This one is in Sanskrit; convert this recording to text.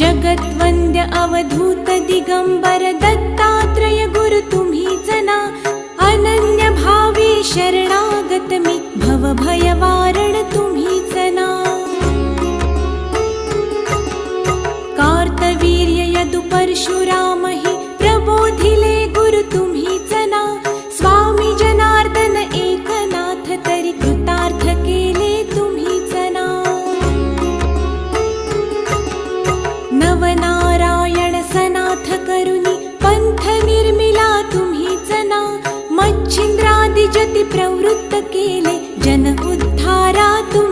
जगद्वन्द्य अवधूत दिगम्बर दत्तात्रय गुरु तुम्ही जना। अनन्य भावे शरणागत मी भव भयवारण तुम्ही जना। कार्तवीर्य यदु परशुराम जन उद्धारा तुम्ही